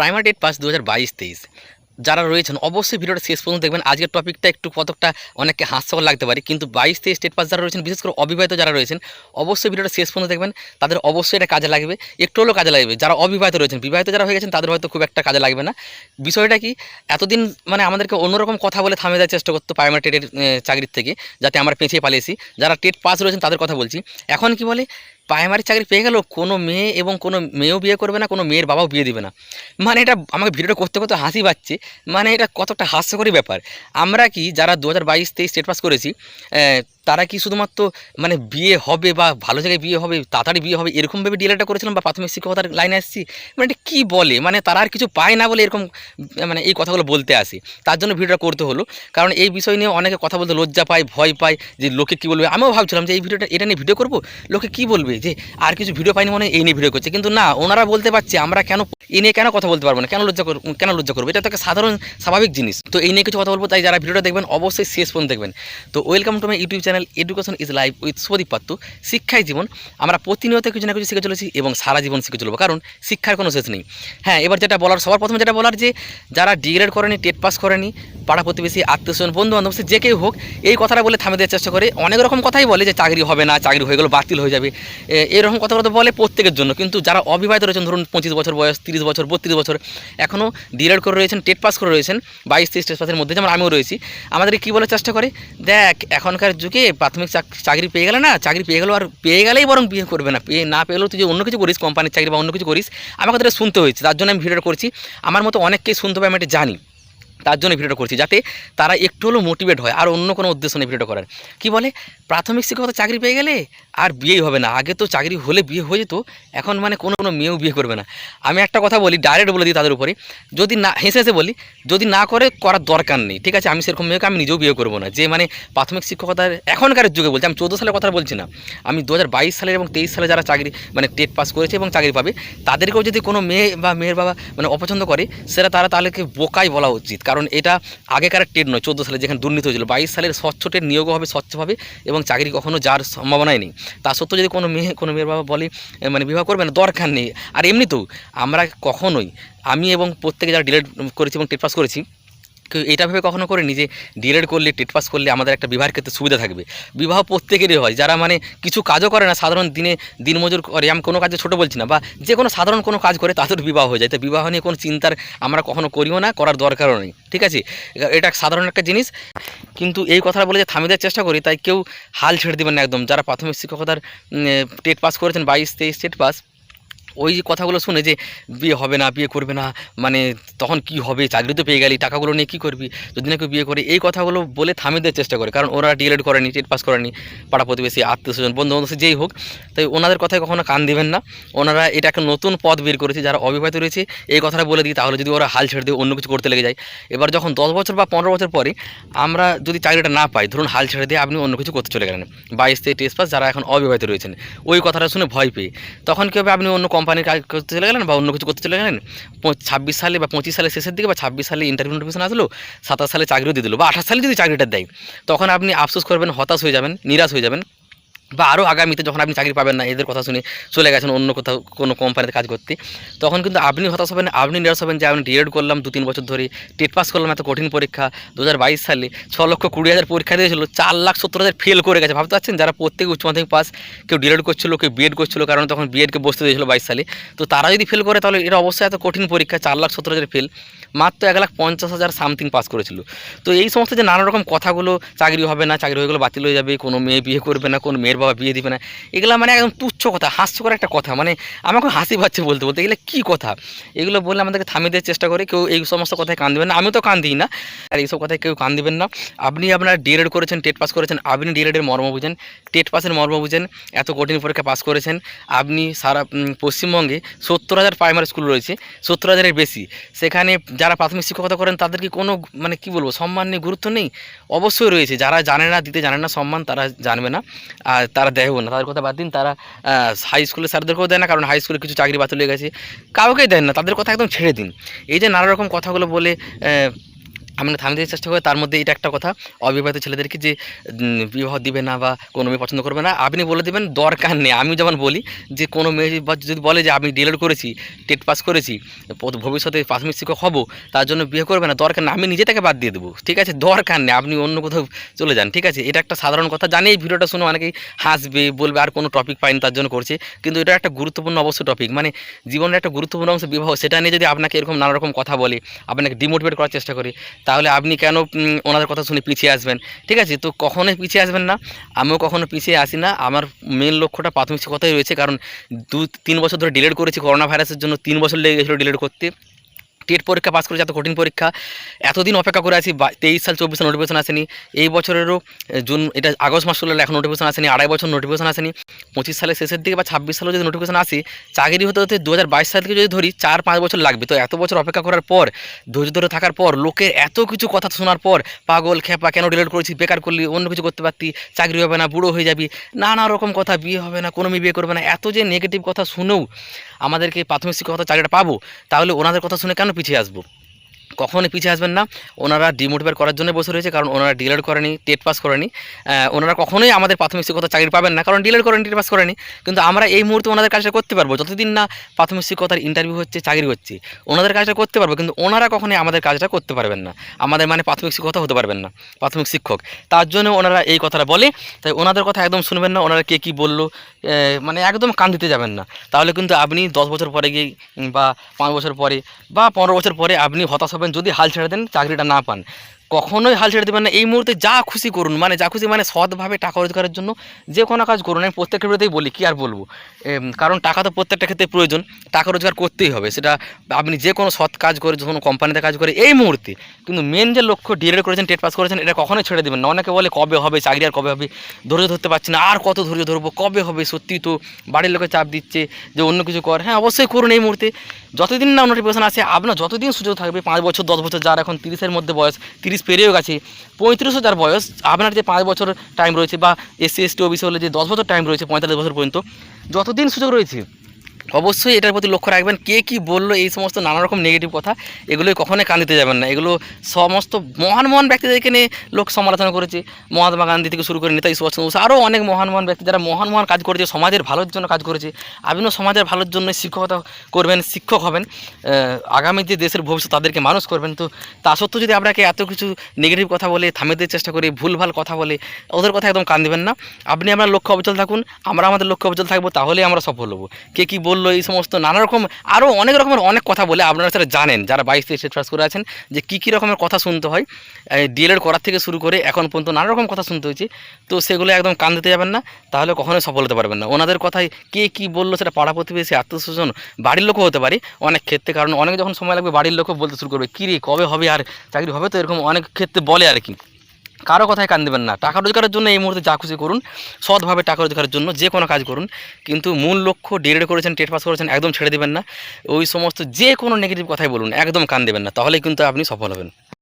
Primary date pass দু হাজার বাইশ, তেইশ। যারা রয়েছেন, অবশ্যই ভিডিওটা শেষ পর্যন্ত দেখবেন। আজকের টপিকটা একটু কতকটা অনেককে হাস্যকর লাগতে পারে, কিন্তু বাইশ, তেইশ স্টেট পাস যারা রয়েছেন, বিশেষ করে অবিবাহিত যারা রয়েছেন, অবশ্যই ভিডিওটা শেষ পর্যন্ত দেখবেন। তাদের অবশ্যই এটা কাজে লাগবে। একটু হলেও কাজে লাগবে। যারা অবিবাহিত রয়েছেন, বিবাহিত যারা হয়ে গেছেন, তাদের হয়তো খুব একটা কাজে লাগবে না। বিষয়টা কি, এতদিন মানে আমাদেরকে অন্যরকম কথা বলে থামে দেওয়ার চেষ্টা করতো প্রাইমারি টেটের চাকরির থেকে, যাতে আমরা পেঁচিয়ে পালিয়েছি যারা টেট পাস রয়েছেন, তাদের কথা বলছি। এখন কি বলে প্রাইমারি চাকরি পেয়ে গেলেও কোনো মেয়ে এবং কোনো মেয়েও বিয়ে করবে না, কোনো মেয়ের বাবাও বিয়ে দেবে না। মানে এটা আমাকে ভিডিওটা করতে করতে হাসি পাচ্ছে। মানে এটা কতটা হাস্যকরী ব্যাপার। আমরা কি যারা দু হাজার বাইশ তেইশ স্টেট পাস করেছি তারা কি শুধুমাত্র মানে বিয়ে হবে বা ভালো জায়গায় বিয়ে হবে, তাড়াতাড়ি বিয়ে হবে এরকমভাবে ডিলেটা করেছিলাম বা প্রাথমিক শিক্ষকতার লাইনে আসছি? মানে এটা কী বলে? মানে তারা আর কিছু পায় না বলে এরকম মানে এই কথাগুলো বলতে আসে। তার জন্য ভিডিওটা করতে হলো। কারণ এই বিষয় নিয়ে অনেকে কথা বলতে লজ্জা পায়, ভয় পায় যে লোকে কী বলবে? আমিও ভাবছিলাম যে এই ভিডিওটা, এটা নিয়ে ভিডিও করব? লোকে কী বলবে যে আর কিছু ভিডিও পাইনি মনে এই নিয়ে ভিডিও করছে? কিন্তু না, ওনারা বলতে পারছে, আমরা কেন, এ নিয়ে কেন কথা বলতে পারব না? কেন লজ্জা করব, কেন লজ্জা করব? এটা তো একটা সাধারণ, স্বাভাবিক জিনিস। তো এই নিয়ে কিছু কথা বলব, তাই যারা ভিডিওটা দেখবেন, অবশ্যই শেষ পর্যন্ত দেখবেন। তো welcome to my YouTube channel education is life with Sudip Pattu শিক্ষাই জীবন আমরা প্রতিনিয়ত কিছু না কিছু শিখে চলেছি এবং সারা জীবন শিখে চলবো কারণ শিক্ষার কোনো শেষ নেই। হ্যাঁ এবার যেটা বলার, সবার প্রথমে যেটা বলার যে, যারা ডিগ্রেড করেনি, টেট পাস করেনি পাড়া প্রতিবেশী, আত্মীয়স্বজন বন্ধু বান্ধব যে কেউ হোক, এই কথাটা বলে থামে দেওয়ার চেষ্টা করে। অনেক রকম কথাই বলে যে চাকরি হবে না, চাকরি হয়ে গেলো, বাতিল হয়ে যাবে। এরকম কথাগুলো তো বলে প্রত্যেকের জন্য। কিন্তু যারা অবিবাহিত রয়েছেন, ধরুন পঁচিশ বছর বয়স, তিরিশ বছর, বত্রিশ বছর এখনও ডিলেড করে রয়েছেন, টেট পাস করে রয়েছেন, বাইশ তেইশ টেট পাসের মধ্যে যেমন আমিও রয়েছি আমাদের কী বলার চেষ্টা করে? দেখ, এখনকার যুগে প্রাথমিক চাক- চাকরি পেয়ে গেলে না, চাকরি পেয়ে গেলেও আর পেয়ে গেলেই বরং বিয়ে করবে না। পেয়ে না পেলেও তুই অন্য কিছু করিস, কোম্পানির চাকরি বা অন্য কিছু করিস, আমাকে তাদের শুনতে হয়েছে। তার জন্য আমি ভিডিওটা করছি। আমার মতো অনেককেই শুনতে হবে, আমি এটা জানি। তার জন্য ভিডিওটা করছি, যাতে তারা একটু হলেও মোটিভেট হয় আর অন্য কোনো উদ্দেশ্য নেই ভিডিওটা করার। কি বলে? প্রাথমিক শিক্ষকতা চাকরি পেয়ে গেলে আর বিয়েই হবে না। আগে তো চাকরি হলে বিয়ে হয়ে যেত, এখন মানে কোনো কোনো মেয়েও বিয়ে করবে না। আমি একটা কথা বলি ডাইরেক্ট বলে দিই তাদের উপরে, যদি না, হেসে হেসে বলি, যদি না করে করার দরকার নেই, ঠিক আছে? আমি সেরকম মেয়েকে আমি নিজেও বিয়ে করব না। যে মানে প্রাথমিক শিক্ষকতার এখনকার যুগে বলছি, আমি চোদ্দ সালের কথা বলছি না। আমি দু হাজার বাইশ সালের এবং তেইশ সালে যারা চাকরি মানে টেট পাস করেছে এবং চাকরি পাবে, তাদেরকেও যদি কোনো মেয়ে বা মেয়ের বাবা মানে অপছন্দ করে, সেটা তারা তাদেরকে বোকাই বলা উচিত। কারণ এটা আগেকার টেট নয়, চোদ্দ সালে যেখানে দুর্নীতি হয়েছিল। বাইশ সালের স্বচ্ছ টেট নিয়োগ হবে স্বচ্ছভাবে এবং চাকরি কখনও যার সম্ভাবনাই নেই। তা সত্ত্বেও যদি কোনো মেয়ে, কোনো মেয়ের বাবা বলে মানে বিবাহ করবে না, দরকার নেই। আর এমনিতেও আমরা কখনোই, আমি এবং প্রত্যেকে যারা ডিলেট করেছি এবং টেট পাস করেছি কেউ এটা ভেবে কখনো করেনি যে ডিলেট করলে, টেট পাস করলে আমাদের একটা বিবাহের ক্ষেত্রে সুবিধা থাকবে। বিবাহ প্রত্যেকেরই হয়, যারা মানে কিছু কাজও করে না, সাধারণ দিনে দিনমজুর করে, আমি কোনো কাজে ছোটো বলছি না, বা যে কোনো সাধারণ কোনো কাজ করে, তাদের বিবাহ হয়ে যায়। তো বিবাহ নিয়ে কোনো চিন্তার আমরা কখনো করিও না, করার দরকারও নেই, ঠিক আছে? এটা সাধারণ একটা জিনিস। কিন্তু এই কথা বলে যে থামিয়ে দেওয়ার চেষ্টা করি, তাই কেউ হাল ছেড়ে দেবেন না একদম। যারা প্রাথমিক শিক্ষকতার টেট পাস করেছেন, বাইশ, তেইশ টেট পাস ওই যে কথাগুলো শুনে যে বিয়ে হবে না, বিয়ে করবে না মানে তখন কি হবে, চাকরি তো পেয়ে গেলি, টাকাগুলো নিয়ে কী করবি? যদি না কেউ বিয়ে করে, এই কথাগুলো বলে থামিয়ে দেওয়ার চেষ্টা করে। কারণ ওরা ডিএলএড করেনি, টেট পাস করেনি, পাড়া প্রতিবেশী, আত্মীয় স্বজন বন্ধু বান্ধব যেই হোক, তাই ওনাদের কথায় কখনো কান দিবেন না। ওনারা এটা একটা নতুন পথ বের করেছে, যারা অবিবাহিত রয়েছে, এই কথাটা বলে দিই, তাহলে যদি ওরা হাল ছেড়ে দিয়ে, অন্য কিছু করতে লেগে যায়। এবার যখন দশ বছর বা পনেরো বছর পরে আমরা যদি চাকরিটা না পাই, ধরুন হাল ছেড়ে দিয়ে, আপনি অন্য কিছু করতে চলে গেলেন। বাইশ থেকে টেস্ট পাস যারা এখন অবিবাহিত রয়েছেন, ওই কথাটা শুনে ভয় পেয়ে, তখন কী হবে, আপনি অন্য কোম্পানির কাজ করতে চলে গেলেন বা অন্য কিছু করতে চলে গেলেন ছাব্বিশ সালে বা পঁচিশ সালে শেষের দিকে বা ছাব্বিশ সালে ইন্টারভিউ নোটিফিকেশন আসলো, সাতাশ সালে চাকরিও দিয়ে দিল বা আঠাশ সালে যদি চাকরিটা দেয়, তখন আপনি আফসোস করবেন, হতাশ হয়ে যাবেন, নিরাশ হয়ে যাবেন। বা আরও আগামীতে যখন আপনি চাকরি পাবেন না, এদের কথা শুনে চলে গেছেন অন্য কোথাও, কোনো কোম্পানিতে কাজ করতে, তখন কিন্তু আপনি হতাশ হবেন আপনি নিরাশ হবেন যে আমি ডিএড করলাম দু তিন বছর ধরে টেট পাস করলাম এত কঠিন পরীক্ষা দু হাজার বাইশ সালে ছ লক্ষ কুড়ি হাজার পরীক্ষা দিয়েছিল, চার লাখ সত্তর হাজার ফেল করে গেছে। ভাবতে পারছেন? যারা প্রত্যেক উচ্চ মাধ্যমিক পাস কেউ ডিএড করছিল, কেউ বিএড করছিল, কারণ তখন বিএডকে বসতে দিয়েছিল বাইশ সালে। তো তারা যদি ফেল করে, তাহলে এটা অবশ্যই এত কঠিন পরীক্ষা, চার লাখ সত্তর হাজার ফেল মাত্র এক লাখ পঞ্চাশ হাজার সামথিং পাস করেছিল। তো এই সমস্ত যে নানা রকম কথাগুলো, চাকরি হবে না, চাকরি হয়ে গেলে বাতিল হয়ে যাবে, কোনো মেয়ে বিয়ে করবে না, কোনো মেয়ের বাবা বিয়ে দিবে না। এগুলো মানে একদম তুচ্ছ কথা, হাস্যকর একটা কথা। মানে আমাকে হাসি পাচ্ছে বলতে বলতে এগুলো কী কথা? এগুলো বললে আমাদেরকে থামিয়ে দেওয়ার চেষ্টা করে, কেউ এই সমস্ত কথায় কান দেবেন না। আমি তো কান দিই না, আর এইসব কথায় কেউ কান দেবেন না। আপনি আপনার ডিএড করেছেন, টেট পাস করেছেন, আপনি ডিএডের মর্ম বুঝেন। টেট পাসের মর্ম বুঝেন, এত কঠিন পরীক্ষা পাস করেছেন। আপনি সারা পশ্চিমবঙ্গে সত্তর হাজার প্রাইমারি স্কুল রয়েছে, সত্তর হাজারের বেশি। সেখানে যারা প্রাথমিক শিক্ষকতা করেন, তাদের কি কোনো মানে কি বলব, সম্মান নেই গুরুত্ব নেই? অবশ্যই রয়েছে। যারা জানে না, দিতে জানে না সম্মান, তারা জানবে না। আর তারা দেয়ও না। তাদের কথা বাদ দিন, তারা হাই স্কুলে স্যারদেরকেও দেয় না, কারণ হাই স্কুলে কিছু চাকরি বাতিল হয়ে গেছে। কাউকেই দেন না, তাদের কথা একদম ছেড়ে দিন। এই যে নানা রকম কথাগুলো বলে আপনি থামিয়ে দেওয়ার চেষ্টা করে তার মধ্যে এটা একটা কথা, অবিবাহিত ছেলেদেরকে যে বিবাহ দিবে না বা কোনো মেয়ে পছন্দ করবে না, আপনি বলে দেবেন, দরকার নেই। আমি যেমন বলি যে, কোনো মেয়ে যদি বলে যে, আমি ডিএলএড করেছি, টেট পাস করেছি ভবিষ্যতে প্রাথমিক শিক্ষক হব, তার জন্য বিয়ে করবে না, দরকার নেই। আমি নিজে তাকে বাদ দিয়ে দেবো, ঠিক আছে? দরকার নেই, আপনি অন্য কোথাও চলে যান, ঠিক আছে? এটা একটা সাধারণ কথা। জানি এই ভিডিওটা শুনে অনেকেই হাসবে, বলবে, আর কোনো টপিক পাইনি, তার জন্য করছে। কিন্তু এটা একটা গুরুত্বপূর্ণ অবশ্য টপিক মানে জীবনের একটা গুরুত্বপূর্ণ অংশ বিবাহ, সেটা নিয়ে যদি আপনাকে এরকম নানা রকম কথা বলে, আপনাকে ডিমোটিভেট করার চেষ্টা করে তাহলে আপনি কেন ওনাদের কথা শুনে পিছিয়ে আসবেন? ঠিক আছে? তো কখনোই পিছিয়ে আসবেন না। আমিও কখনো পিছিয়ে আসি না। আমার মেন লক্ষ্যটা প্রাথমিক কথাই রয়েছে। কারণ দু, তিন বছর ধরে ডিলেট করেছি করোনা ভাইরাসের জন্য। তিন বছর লেগে গেছিল ডিলেট করতে। টেট পরীক্ষা পাস করেছি, এত কঠিন পরীক্ষা। এতদিন অপেক্ষা করে আছি তেইশ সাল, চব্বিশ সাল নোটিফিকেশন আসেনি। এই বছরেরও জুন, এটা আগস্ট মাস চলে এখন নোটিফিকেশন আসেনি, আড়াই বছর নোটিফিকেশন আসেনি। পঁচিশ সালের শেষের দিকে বা ছাব্বিশ সালে যদি নোটিফিকেশন আসে, চাকরি হতে হতে দু হাজার বাইশ সাল থেকে যদি ধরি, চার পাঁচ বছর লাগবে। তো এত বছর অপেক্ষা করার পর, ধৈর্য ধরে থাকার পর লোকের এত কিছু কথা শোনার পর, পাগল, খেপা, কেন ডিলেট করেছি, বেকার করলি, অন্য কিছু করতে পারতি, চাকরি হবে না, বুড়ো হয়ে যাবি, নানা রকম কথা, বিয়ে হবে না, কোনো মেয়ে বিয়ে করবে না, এত যে নেগেটিভ কথা শুনেও আমাদেরকে প্রাথমিক শিক্ষকতা চাকরিটা পাবো তাহলে ওনাদের কথা শুনে কেন পিছিয়ে আসব? কখনোই পিছিয়ে আসবেন না। ওনারা ডিমোটিভেট করার জন্য বসে রয়েছে, কারণ ওনারা ডিলেট করেনি টেট পাস করেনি। ওনারা কখনোই আমাদের প্রাথমিক শিক্ষকতা চাকরি পাবেন না, কারণ ডিলেট করেনি টেট পাস করেনি। কিন্তু আমরা এই মুহূর্তে ওনাদের কাজটা করতে পারব। যতদিন না প্রাথমিক শিক্ষকতার ইন্টারভিউ হচ্ছে, চাকরি হচ্ছে, ওনাদের কাজটা করতে পারব, কিন্তু ওনারা কখনোই আমাদের কাজটা করতে পারবেন না। আমাদের মানে প্রাথমিক শিক্ষকতা হতে পারবেন না, প্রাথমিক শিক্ষক। তার জন্য ওনারা এই কথাটা বলে, তাই ওনাদের কথা একদম শুনবেন না, ওনারা কে কী বলল মানে একদম কান দিতে যাবেন না। তাহলে কিন্তু আপনি দশ বছর পরে গিয়ে, বা পাঁচ বছর পরে, বা পনেরো বছর পরে আপনি হতাশ হবেন যদি হাল ছেড়ে দেন চাকরিটা না পান। কখনোই হাল ছেড়ে দেবেন না। এই মুহূর্তে যা খুশি করুন মানে যা খুশি মানে সৎভাবে টাকা রোজগারের জন্য যে কোনো কাজ করুন। আমি প্রত্যেক ক্ষেত্রেতেই বলি, কী আর বলব? কারণ টাকা তো প্রত্যেকটা ক্ষেত্রে প্রয়োজন, টাকা রোজগার করতেই হবে। সেটা আপনি যে কোনো সৎ কাজ করে যখন কোম্পানিতে কাজ করে, এই মুহূর্তে। কিন্তু মেন যে লক্ষ্য ডিএড করেছেন টেট পাস করেছেন, এটা কখনোই ছেড়ে দেবেন না। অনেকে বলে, কবে হবে? চাকরি আর কবে হবে? ধৈর্য ধরতে পারছি না। আর কত ধৈর্য ধরবো? কবে হবে? সত্যি তো বাড়ির লোকে চাপ দিচ্ছে যে অন্য কিছু কর। হ্যাঁ অবশ্যই করুন এই মুহূর্তে। যতদিন না নোটিফিকেশন আসে, আপনার যতদিন সুযোগ থাকবে, পাঁচ বছর, দশ বছর, যার এখন তিরিশের মধ্যে বয়স, তিরিশ পেরিয়েও গেছে পঁয়ত্রিশ যার বয়স, আপনার যে পাঁচ বছর টাইম রয়েছে বা এসসি এসটি ওবিসি হলে যে দশ বছর টাইম রয়েছে, পঁয়তাল্লিশ বছর পর্যন্ত, যতদিন সুযোগ রয়েছে অবশ্যই এটার প্রতি লক্ষ্য রাখবেন, কে কি বলল, এই সমস্ত নানা রকম নেগেটিভ কথা, এগুলোই কখনোই কান দিতে যাবেন না। এগুলো সমস্ত মহান মহান ব্যক্তিদেরকে নিয়ে লোক সমালোচনা করেছে। মহাত্মা গান্ধী থেকে শুরু করে নেতাজি সুভাষচন্দ্র বোস, আরও অনেক মহান মহান ব্যক্তি যারা মহান মহান কাজ করেছে, সমাজের ভালোর জন্য কাজ করেছে। আপনিও সমাজের ভালোর জন্য শিক্ষকতা করবেন, শিক্ষক হবেন। আগামী যে দেশের ভবিষ্যৎ, তাদেরকে মানুষ করবেন। তো তা সত্ত্বেও যদি আপনাকে এত কিছু নেগেটিভ কথা বলে দেওয়ার চেষ্টা করে, ভুলভাল কথা বলে, ওদের কথা একদম কান দেবেন না। আপনি আপনার লক্ষ্য অবিচল থাকুন, আমরা আমাদের লক্ষ্য অবিচল থাকব, তাহলেই আমরা সফল হব। কে কী বলল, এই সমস্ত নানা রকম আরও অনেক রকমের অনেক কথা বলে আপনারা সেটা জানেন। যারা বাইশ তেইশ পাস করে আছেন যে কী কী রকমের কথা শুনতে হয় ডিএলএড করার থেকে শুরু করে এখন পর্যন্ত নানা রকম কথা শুনতে হয়েছে। তো সেগুলো একদম কান দিতে যাবেন না, তাহলে কখনোই সফল হতে পারবেন না। ওনাদের কথায় কে কী বলল সেটা পাড়া প্রতিবেশী আত্মস্বজন বাড়ির লোকও হতে পারে অনেক ক্ষেত্রে। কারণ অনেক যখন সময় লাগবে বাড়ির লোকও বলতে শুরু করবে, কী রে, কবে হবে? আর চাকরি হবে তো? এরকম অনেক ক্ষেত্রে বলে আর কি। কারও কথায় কান দেবেন না। টাকা রোজগারের জন্য এই মুহূর্তে যা খুশি করুন, সৎভাবে টাকা রোজগারের জন্য যে কোনো কাজ করুন। কিন্তু মূল লক্ষ্য ডিরেড করেছেন, টেট পাস করেছেন, একদম ছেড়ে দেবেন না। ওই সমস্ত যে কোনো নেগেটিভ কথাই বলুন, একদম কান দেবেন না। তাহলেই কিন্তু আপনি সফল হবেন।